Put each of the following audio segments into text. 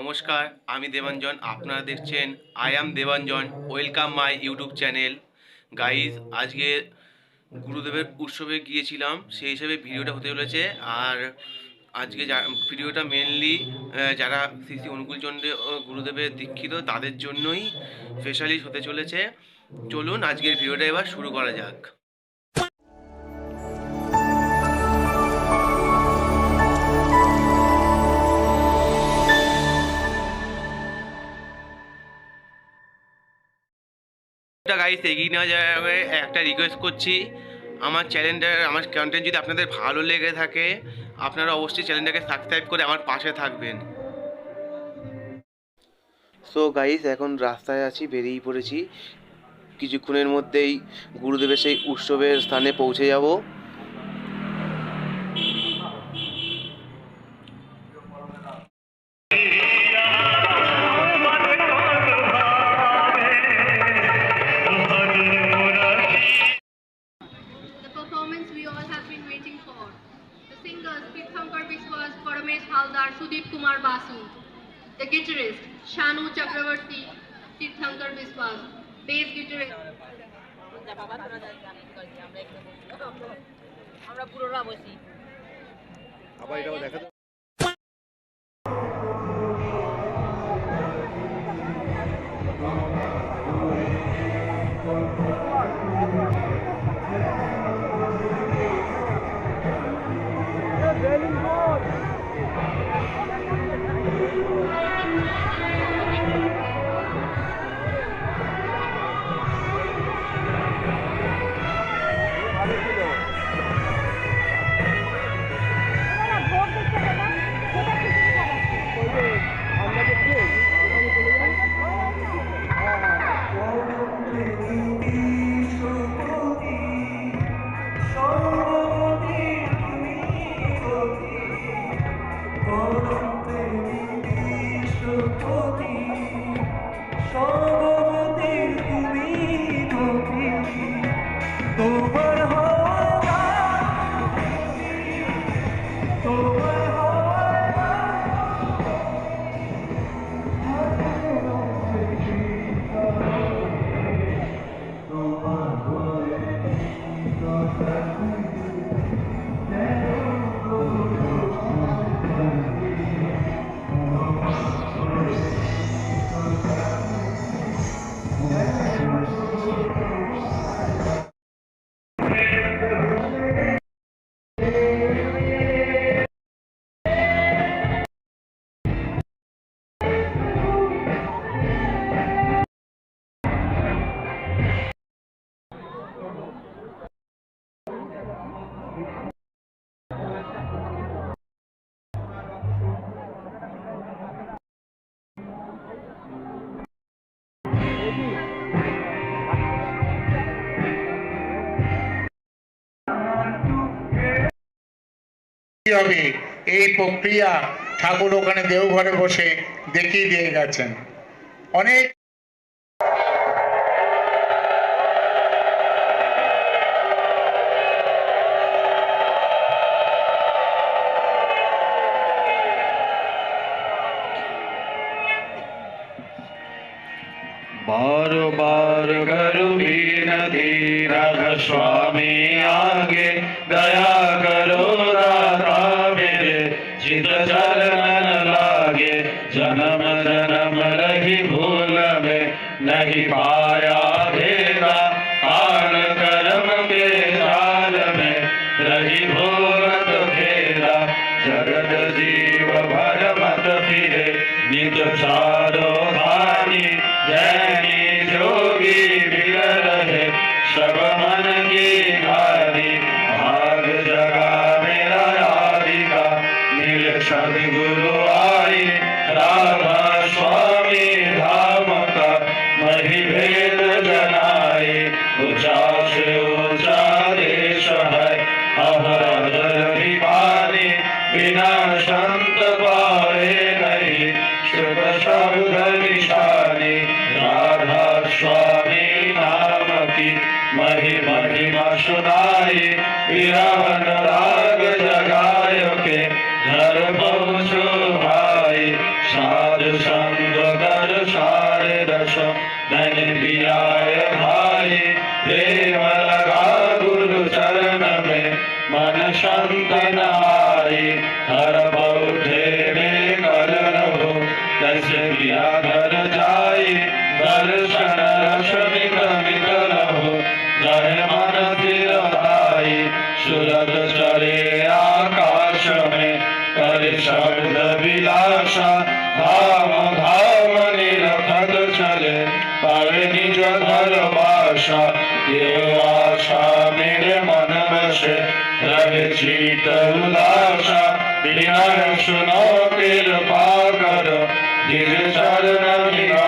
নমস্কার, আমি দেবাঞ্জন। আপনারা দেখছেন I am Debanjan. Welcome my YouTube channel guys আজকে গুরুদেবের উৎসবে গিয়েছিলাম, সেই হিসেবে ভিডিওটা হতে চলেছে। আর আজকে যা, ভিডিওটা মেনলি যারা শ্রী শ্রী অনুকূলচন্দ্রে ও গুরুদেবের দীক্ষিত, তাদের জন্যই স্পেশালিস্ট হতে চলেছে। চলুন আজকের ভিডিওটা এবার শুরু করা যাক। গাইস এগিয়ে নেওয়া যাবে, একটা রিকোয়েস্ট করছি। আমার চ্যানেলটা আমার কন্টেন্ট যদি আপনাদের ভালো লেগে থাকে, আপনারা অবশ্যই চ্যানেলটাকে সাবস্ক্রাইব করে আমার পাশে থাকবেন। সো গাইস এখন রাস্তায় আছি বেরিয়ে পড়েছি। কিছুক্ষণের মধ্যেই গুরুদেবের সেই উৎসবের স্থানে পৌঁছে যাব। Paramesh Haldar, Sudeep Kumar Basu. The guitarist Shanu Chakravarti, Tirthankar Biswas. Bass guitarist আমরা এখানে বসি আমরা পুরোরা বসি Oh. হবে? এই প্রক্রিয়া ঠাকুর ওখানে দেওঘরে বসে দেখিয়ে দিয়ে গেছেন। অনেক चित चरण लागे जन्म जन्म रही भूल में नहीं पाया भेदा काल कर्म के जाल में रही भूलत भेदा जगत जीव भर मत फिरे, निज चारो महि महिमा सुनाई बिरहन राग जगाय के घर पहुँचो भाई, साध संग कर सारे रस धन पियाय भाई, प्रेम लगा गुरु चरण में, मन संतन आई हर पौधे में শরদ বিলাসা, ধাম ধাম নিরখদ চলে। পার নিজ ধর বাসা, কেউ আশা মেরে মন বসে। রহে চিত উদাসা বিনা শুনো কৃপা কর নিজ চরণ বিনা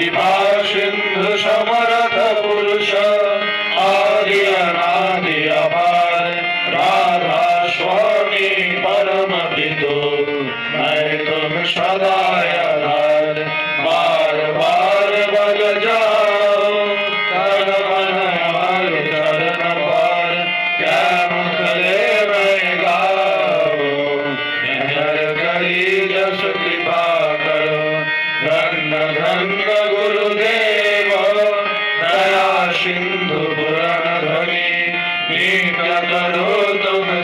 शिवा पुरुष।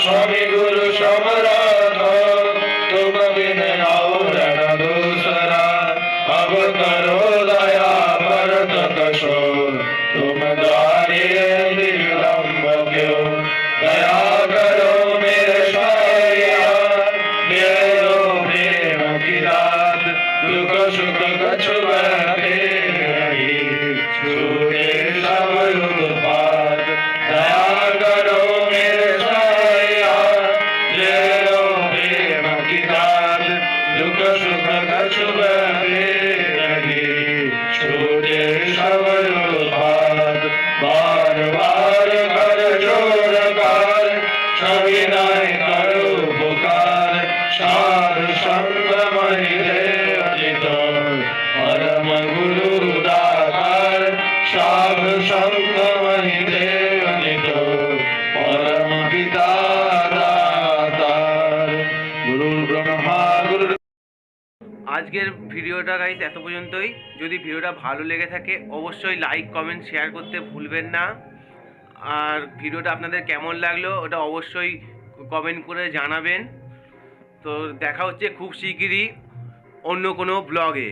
সবে গুরু সমরাধ তুম বিন নাও রণ দূসরা। অব করো দয়া ভরত কশোর তুম দ্বারে বিলম্ব কেউ সুখ কছু বহে साधु संग मई देव परम पिता दातार गुरु ब्रह्मा गुरु আজকের ভিডিওটা গাইস এত পর্যন্তই যদি ভিডিওটা ভালো লেগে থাকে অবশ্যই লাইক কমেন্ট শেয়ার করতে ভুলবেন না আর ভিডিওটা আপনাদের কেমন লাগলো ওটা অবশ্যই কমেন্ট করে জানাবেন তো দেখা হচ্ছে খুব শিগগিরই অন্য কোনো ব্লগে